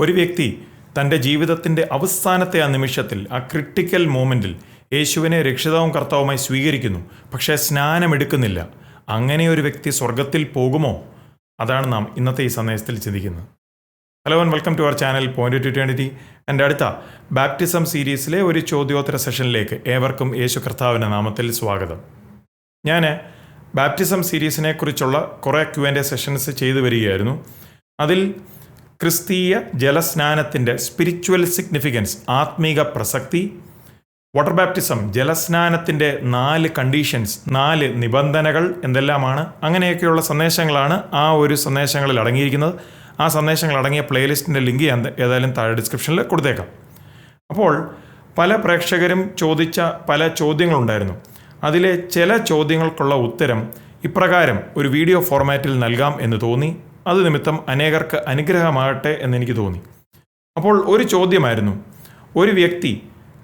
ഒരു വ്യക്തി തന്റെ ജീവിതത്തിന്റെ അവസാനത്തെ ആ നിമിഷത്തിൽ ആ ക്രിട്ടിക്കൽ മൂമെന്റിൽ യേശുവിനെ രക്ഷിതാവും കർത്താവുമായി സ്വീകരിക്കുന്നു പക്ഷേ സ്നാനമെടുക്കുന്നില്ല അങ്ങനെ ഒരു വ്യക്തി സ്വർഗത്തിൽ പോകുമോ? അതാണ് നാം ഇന്നത്തെ ഈ സന്ദേശത്തിൽ ചിന്തിക്കുന്നത്. Hello and welcome to our channel point two twenty എന്റെ അടുത്ത ബാപ്റ്റിസം സീരീസിലെ ഒരു ചോദ്യോത്തര സെഷനിലേക്ക് ഏവർക്കും യേശു കർത്താവിന്റെ നാമത്തിൽ സ്വാഗതം. ഞാൻ ബാപ്റ്റിസം സീരീസിനെ കുറിച്ചുള്ള കുറേ ക്യു എന്റെ സെഷൻസ് ചെയ്തു വരികയായിരുന്നു. അതിൽ ക്രിസ്തീയ ജലസ്നാനത്തിന്റെ സ്പിരിച്വൽ സിഗ്നിഫിക്കൻസ് ആത്മീക പ്രസക്തി വാട്ടർ ബാപ്റ്റിസം ജലസ്നാനത്തിന്റെ നാല് കണ്ടീഷൻസ് നാല് നിബന്ധനകൾ എന്തെല്ലാമാണ്? അങ്ങനെയൊക്കെയുള്ള സന്ദേശങ്ങളാണ് ആ ഒരു സന്ദേശങ്ങളിൽ അടങ്ങിയിരിക്കുന്നത്. ആ സന്ദേശങ്ങൾ അടങ്ങിയ പ്ലേലിസ്റ്റിന്റെ ലിങ്ക് ഞാൻ ഏതായാലും താഴെ ഡിസ്ക്രിപ്ഷനിൽ കൊടുത്തേക്കാം. അപ്പോൾ പല പ്രേക്ഷകരും ചോദിച്ച പല ചോദ്യങ്ങളുണ്ടായിരുന്നു. അതിലെ ചില ചോദ്യങ്ങൾക്കുള്ള ഉത്തരം ഇപ്രകാരം ഒരു വീഡിയോ ഫോർമാറ്റിൽ നൽകാം എന്ന് തോന്നി. അത് നിമിത്തം അനേകർക്ക് അനുഗ്രഹമാകട്ടെ എന്നെനിക്ക് തോന്നി. അപ്പോൾ ഒരു ചോദ്യമായിരുന്നു. ഒരു വ്യക്തി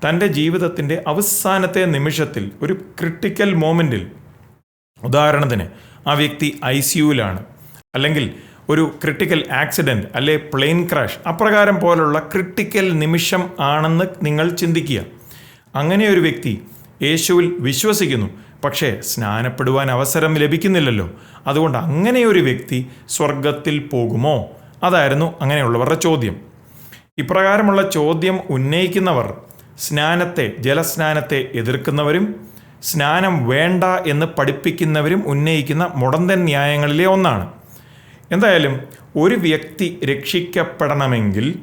തന്റെ ജീവിതത്തിന്റെ അവസാനത്തെ നിമിഷത്തിൽ ഒരു ക്രിട്ടിക്കൽ മോമെന്റിൽ ഉദാഹരണത്തിന് ആ വ്യക്തി ഐ സിയുവിലാണ് അല്ലെങ്കിൽ ഒരു ക്രിട്ടിക്കൽ ആക്സിഡന്റ് അല്ലെ പ്ലെയിൻ ക്രാഷ് അപ്രകാരം പോലുള്ള ക്രിട്ടിക്കൽ നിമിഷം ആണെന്ന് നിങ്ങൾ ചിന്തിക്കുക. അങ്ങനെ ഒരു വ്യക്തി യേശുവിൽ വിശ്വസിക്കുന്നു. പക്ഷേ സ്നാനപ്പെടുവാൻ അവസരം ലഭിക്കുന്നില്ലല്ലോ. അതുകൊണ്ട് അങ്ങനെ ഒരു വ്യക്തി സ്വർഗത്തിൽ പോകുമോ? അതായിരുന്നു അങ്ങനെയുള്ളവരുടെ ചോദ്യം. ഇപ്രകാരമുള്ള ചോദ്യം ഉന്നയിക്കുന്നവർ സ്നാനത്തെ ജലസ്നാനത്തെ എതിർക്കുന്നവരും സ്നാനം വേണ്ട എന്ന് പഠിപ്പിക്കുന്നവരും ഉന്നയിക്കുന്ന മുടന്തൻ ന്യായങ്ങളിലെ ഒന്നാണ്. എന്തായാലും ഒരു വ്യക്തി രക്ഷിക്കപ്പെടണമെങ്കിൽ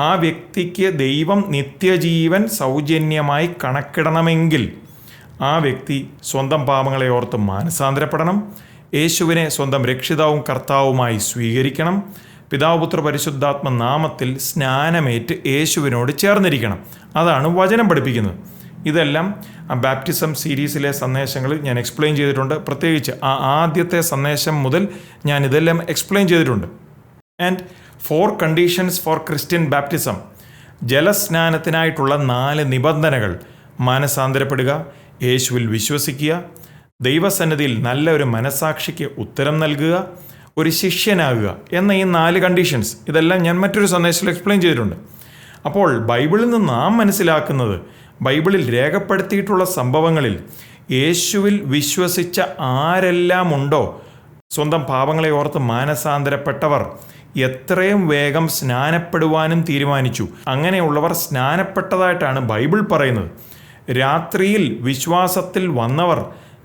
ആ വ്യക്തിക്ക് ദൈവം നിത്യജീവൻ സൗജന്യമായി കണക്കിടണമെങ്കിൽ ആ വ്യക്തി സ്വന്തം പാപങ്ങളെ ഓർത്ത് മാനസാന്തരപ്പെടണം. യേശുവിനെ സ്വന്തം രക്ഷിതാവും കർത്താവുമായി സ്വീകരിക്കണം. പിതാപുത്ര പരിശുദ്ധാത്മ നാമത്തിൽ സ്നാനമേറ്റ് യേശുവിനോട് ചേർന്നിരിക്കണം. അതാണ് വചനം പഠിപ്പിക്കുന്നത്. ഇതെല്ലാം ബാപ്റ്റിസം സീരീസിലെ സന്ദേശങ്ങളിൽ ഞാൻ എക്സ്പ്ലെയിൻ ചെയ്തിട്ടുണ്ട്. പ്രത്യേകിച്ച് ആ ആദ്യത്തെ സന്ദേശം മുതൽ ഞാൻ ഇതെല്ലാം എക്സ്പ്ലെയിൻ ചെയ്തിട്ടുണ്ട്. And four conditions for Christian baptism. ജലസ്നാനത്തിനായിട്ടുള്ള നാല് നിബന്ധനകൾ. മാനസാന്തരപ്പെടുക യേശുവിൽ വിശ്വസിക്കുക ദൈവസന്നിധിയിൽ നല്ല ഒരു മനസാക്ഷിക്ക് ഉത്തരം നൽകുക ഒരു ശിഷ്യനാകുക എന്ന ഈ നാല് കണ്ടീഷൻസ് ഇതെല്ലാം ഞാൻ മറ്റൊരു സന്ദേശത്തിൽ എക്സ്പ്ലെയിൻ ചെയ്തിട്ടുണ്ട്. അപ്പോൾ ബൈബിളിൽ നിന്ന് നാം മനസ്സിലാക്കുന്നത് ബൈബിളിൽ രേഖപ്പെടുത്തിയിട്ടുള്ള സംഭവങ്ങളിൽ യേശുവിൽ വിശ്വസിച്ച ആരെല്ലാം ഉണ്ടോ സ്വന്തം പാപങ്ങളെ ഓർത്ത് മാനസാന്തരപ്പെട്ടവർ എത്രയും വേഗം സ്നാനപ്പെടുവാനും തീരുമാനിച്ചു. അങ്ങനെയുള്ളവർ സ്നാനപ്പെട്ടതായിട്ടാണ് ബൈബിൾ പറയുന്നത്. രാത്രിയിൽ വിശ്വാസത്തിൽ വന്നവർ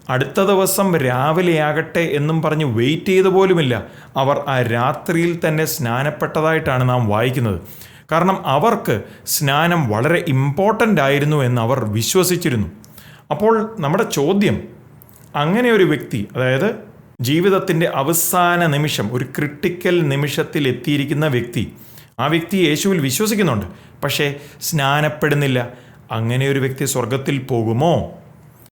അടുത്ത ദിവസം രാവിലെയാകട്ടെ എന്നും പറഞ്ഞ് വെയിറ്റ് ചെയ്ത് പോലുമില്ല. അവർ ആ രാത്രിയിൽ തന്നെ സ്നാനപ്പെട്ടതായിട്ടാണ് നാം വായിക്കുന്നത്. കാരണം അവർക്ക് സ്നാനം വളരെ ഇമ്പോർട്ടന്റ് ആയിരുന്നു എന്ന് അവർ വിശ്വസിച്ചിരുന്നു. അപ്പോൾ നമ്മുടെ ചോദ്യം അങ്ങനെ ഒരു വ്യക്തി അതായത് ജീവിതത്തിന്റെ അവസാന നിമിഷം ഒരു ക്രിട്ടിക്കൽ നിമിഷത്തിൽ എത്തിയിരിക്കുന്ന വ്യക്തി ആ വ്യക്തി യേശുവിൽ വിശ്വസിക്കുന്നുണ്ട്. പക്ഷേ സ്നാനപ്പെടുന്നില്ല. അങ്ങനെ ഒരു വ്യക്തി സ്വർഗത്തിൽ പോകുമോ?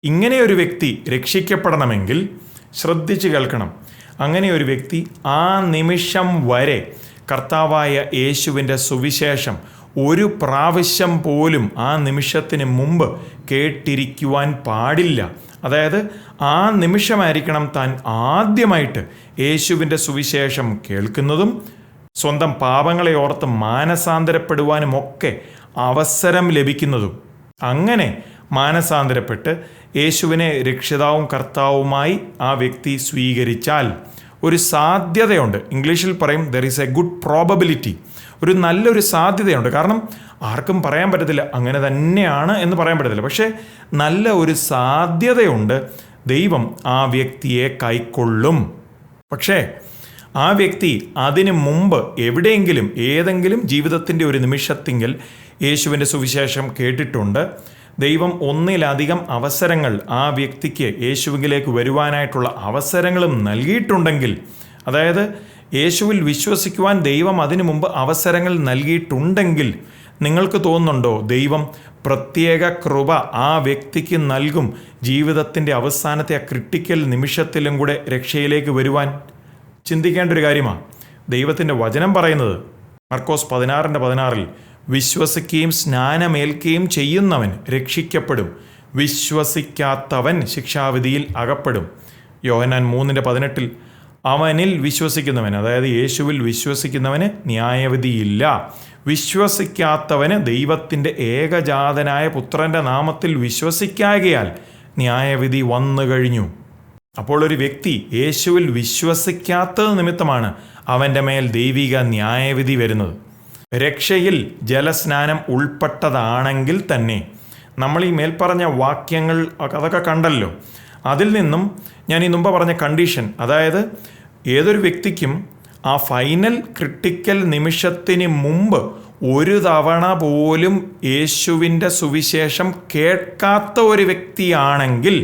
ഇങ്ങനെ ഒരു വ്യക്തി രക്ഷിക്കപ്പെടണമെങ്കിൽ ശ്രദ്ധിച്ച് കേൾക്കണം. അങ്ങനെ ഒരു വ്യക്തി ആ നിമിഷം വരെ കർത്താവായ യേശുവിന്റെ സുവിശേഷം ഒരു പ്രാവശ്യം പോലും ആ നിമിഷത്തിന് മുമ്പ് കേട്ടിരിക്കുവാൻ പാടില്ല. അതായത് ആ നിമിഷമായിരിക്കണം താൻ ആദ്യമായിട്ട് യേശുവിന്റെ സുവിശേഷം കേൾക്കുന്നതും സ്വന്തം പാപങ്ങളെ ഓർത്ത് മാനസാന്തരപ്പെടുവാനും ഒക്കെ അവസരം ലഭിക്കുന്നതും. അങ്ങനെ മാനസാന്തരപ്പെട്ട് യേശുവിനെ രക്ഷിതാവും കർത്താവുമായി ആ വ്യക്തി സ്വീകരിച്ചാൽ ഒരു സാധ്യതയുണ്ട്. ഇംഗ്ലീഷിൽ പറയും there is a good probability ഒരു നല്ലൊരു സാധ്യതയുണ്ട്. കാരണം ആർക്കും പറയാൻ പറ്റത്തില്ല അങ്ങനെ തന്നെയാണ് എന്ന് പറയാൻ പറ്റത്തില്ല. പക്ഷേ നല്ല ഒരു സാധ്യതയുണ്ട് ദൈവം ആ വ്യക്തിയെ കൈക്കൊള്ളും. പക്ഷേ ആ വ്യക്തി അതിനു മുമ്പ് എവിടെയെങ്കിലും ഏതെങ്കിലും ജീവിതത്തിന്റെ ഒരു നിമിഷത്തിങ്കിൽ യേശുവിന്റെ സുവിശേഷം കേട്ടിട്ടുണ്ട്. ദൈവം ഒന്നിലധികം അവസരങ്ങൾ ആ വ്യക്തിക്ക് യേശുവിലേക്ക് വരുവാനായിട്ടുള്ള അവസരങ്ങളും നൽകിയിട്ടുണ്ടെങ്കിൽ അതായത് യേശുവിൽ വിശ്വസിക്കുവാൻ ദൈവം അതിനു മുമ്പ് അവസരങ്ങൾ നൽകിയിട്ടുണ്ടെങ്കിൽ നിങ്ങൾക്ക് തോന്നുന്നുണ്ടോ ദൈവം പ്രത്യേക കൃപ ആ വ്യക്തിക്ക് നൽകും ജീവിതത്തിന്റെ അവസാനത്തെ ആ ക്രിട്ടിക്കൽ നിമിഷത്തിലും കൂടെ രക്ഷയിലേക്ക് വരുവാൻ? ചിന്തിക്കേണ്ട ഒരു കാര്യമാണ്. ദൈവത്തിന്റെ വചനം പറയുന്നത് മർക്കോസ് പതിനാറിന്റെ പതിനാറിൽ വിശ്വസിക്കുകയും സ്നാനമേൽക്കുകയും ചെയ്യുന്നവൻ രക്ഷിക്കപ്പെടും. വിശ്വസിക്കാത്തവൻ ശിക്ഷാവിധിയിൽ അകപ്പെടും. യോഹനാൻ മൂന്നിന്റെ പതിനെട്ടിൽ അവനിൽ വിശ്വസിക്കുന്നവൻ അതായത് യേശുവിൽ വിശ്വസിക്കുന്നവന് ന്യായവിധിയില്ല. വിശ്വസിക്കാത്തവന് ദൈവത്തിന്റെ ഏകജാതനായ പുത്രന്റെ നാമത്തിൽ വിശ്വസിക്കായകയാൽ ന്യായവിധി വന്നു കഴിഞ്ഞു അപ്പോൾ ഒരു വ്യക്തി യേശുവിൽ വിശ്വസിക്കാത്തത് നിമിത്തമാണ് അവന്റെ മേൽ ദൈവിക ന്യായവിധി വരുന്നത്. രക്ഷയിൽ ജലസ്നാനം ഉൾപ്പെട്ടതാണെങ്കിൽ തന്നെ നമ്മൾ ഈ മേൽപ്പറഞ്ഞ വാക്യങ്ങൾ അതൊക്കെ കണ്ടല്ലോ. അതിൽ നിന്നും ഞാൻ ഈ മുമ്പ് പറഞ്ഞ കണ്ടീഷൻ അതായത് ഏതൊരു വ്യക്തിക്കും ആ ഫൈനൽ ക്രിട്ടിക്കൽ നിമിഷത്തിന് മുമ്പ് ഒരു തവണ പോലും യേശുവിന്റെ സുവിശേഷം കേൾക്കാത്ത ഒരു വ്യക്തിയാണെങ്കിൽ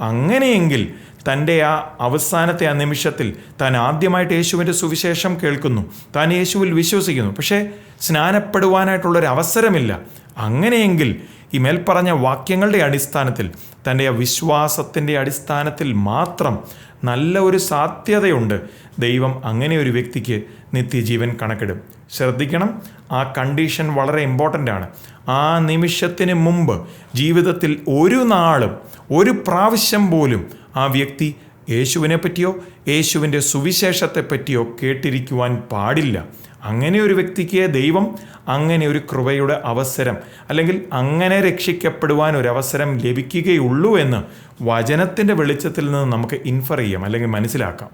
അങ്ങനെയെങ്കിൽ തന്റെ ആ അവസാനത്തെ ആ നിമിഷത്തിൽ താൻ ആദ്യമായിട്ട് യേശുവിന്റെ സുവിശേഷം കേൾക്കുന്നു. താൻ യേശുവിൽ വിശ്വസിക്കുന്നു. പക്ഷേ സ്നാനപ്പെടുവാനായിട്ടുള്ളൊരു അവസരമില്ല അങ്ങനെയെങ്കിൽ ഈ മേൽപ്പറഞ്ഞ വാക്യങ്ങളുടെ അടിസ്ഥാനത്തിൽ തന്റെ വിശ്വാസത്തിന്റെ അടിസ്ഥാനത്തിൽ മാത്രം നല്ല ഒരു സാധ്യതയുണ്ട്. ദൈവം അങ്ങനെ ഒരു വ്യക്തിക്ക് നിത്യജീവൻ കണക്കിടും. ശ്രദ്ധിക്കണം ആ കണ്ടീഷൻ വളരെ ഇമ്പോർട്ടന്റ് ആണ്. ആ നിമിഷത്തിന് മുമ്പ് ജീവിതത്തിൽ ഒരു നാളും ഒരു പ്രാവശ്യം പോലും ആ വ്യക്തി യേശുവിനെ പറ്റിയോ യേശുവിന്റെ സുവിശേഷത്തെപ്പറ്റിയോ കേട്ടിരിക്കുവാൻ പാടില്ല. അങ്ങനെ ഒരു വ്യക്തിക്ക് ദൈവം അങ്ങനെ ഒരു കൃപയുടെ അവസരം അല്ലെങ്കിൽ അങ്ങനെ രക്ഷിക്കപ്പെടുവാൻ ഒരു അവസരം ലഭിക്കുകയുള്ളൂ എന്ന് വചനത്തിന്റെ വെളിച്ചത്തിൽ നിന്ന് നമുക്ക് ഇൻഫർ ചെയ്യാം അല്ലെങ്കിൽ മനസ്സിലാക്കാം.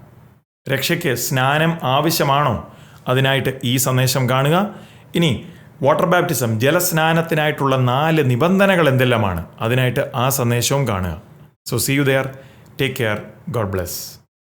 രക്ഷയ്ക്ക് സ്നാനം ആവശ്യമാണോ? അതിനായിട്ട് ഈ സന്ദേശം കാണുക. ഇനി വാട്ടർ ബാപ്റ്റിസം ജലസ്നാനത്തിനായിട്ടുള്ള നാല് നിബന്ധനകൾ എന്തെല്ലാമാണ്? അതിനായിട്ട് ആ സന്ദേശവും കാണുക. So see you there take care God bless